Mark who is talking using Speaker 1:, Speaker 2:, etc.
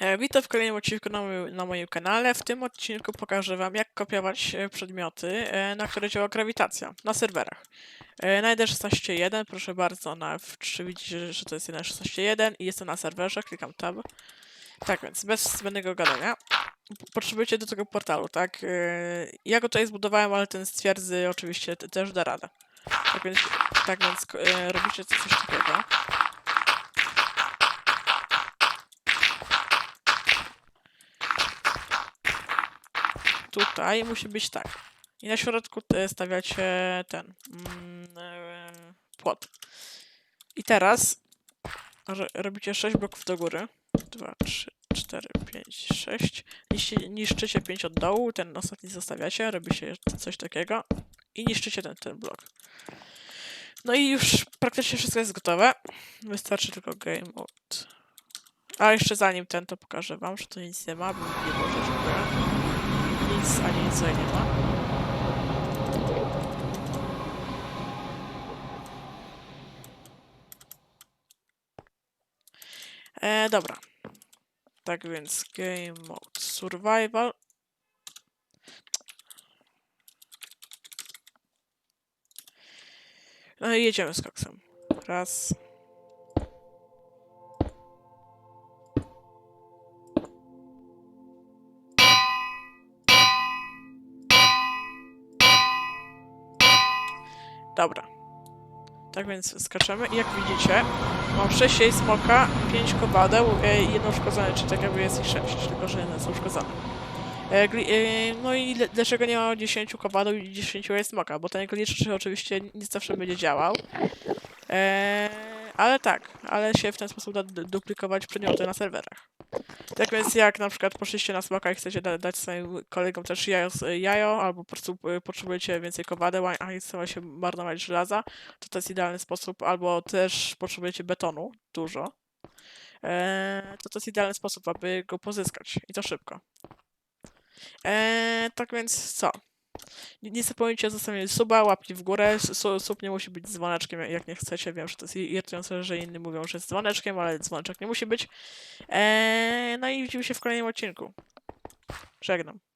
Speaker 1: E, Witam w kolejnym odcinku na, na moim kanale. W tym odcinku pokażę Wam, jak kopiować e, przedmioty, e, na które działa grawitacja na serwerach. E, Najdę 16.1, proszę bardzo, na F3 widzicie, że to jest 1.16.1 i jestem na serwerze, klikam tab. Tak więc, bez zbędnego gadania. Potrzebujecie do tego portalu, tak? Ja go tutaj zbudowałem, ale ten stwierdzy oczywiście te- też da radę. Tak więc, tak więc robicie coś takiego. Tutaj musi być tak. I na środku e, stawiacie ten mm, e, płot. I teraz robicie 6 bloków do góry. 2, 3, 4, 5, 6. Niszczy, niszczycie 5 od dołu, ten ostatni zostawiacie, robi się coś takiego i niszczycie ten, ten blok. No i już praktycznie wszystko jest gotowe. Wystarczy tylko game mode. A jeszcze zanim ten, to pokażę wam, że tu nic nie ma, bo nie było rzeczy nic ani ma. E, dobra. Tak więc game mode survival. No i jedziemy z koksem. Raz. Dobra. Tak więc skaczemy i jak widzicie, mam 6 jej smoka, 5 kowadeł e, i jedno uszkodzone, czyli tak jakby jest ich 6, tylko że jedno jest uszkodzone. E, no i dlaczego nie ma 10 kowadeł i 10 jej smoka? Bo ten glitch oczywiście nie zawsze będzie działał. E, ale tak, ale się w ten sposób da du- duplikować przedmioty na serwerach. Tak więc jak na przykład poszliście na smoka i chcecie da dać swoim kolegom też jajo, jajo albo po prostu y, potrzebujecie więcej kowadeł, a nie chcą się marnować żelaza, to to jest idealny sposób, albo też potrzebujecie betonu, dużo, e, to to jest idealny sposób, aby go pozyskać i to szybko. E, tak więc co? Nie, nie zapomnijcie o zostawieniu suba, łapki w górę. Su, sub nie musi być dzwoneczkiem, jak nie chcecie. Wiem, że to jest irytujące, że inni mówią, że jest dzwoneczkiem, ale dzwoneczek nie musi być. Eee, no i widzimy się w kolejnym odcinku. Żegnam.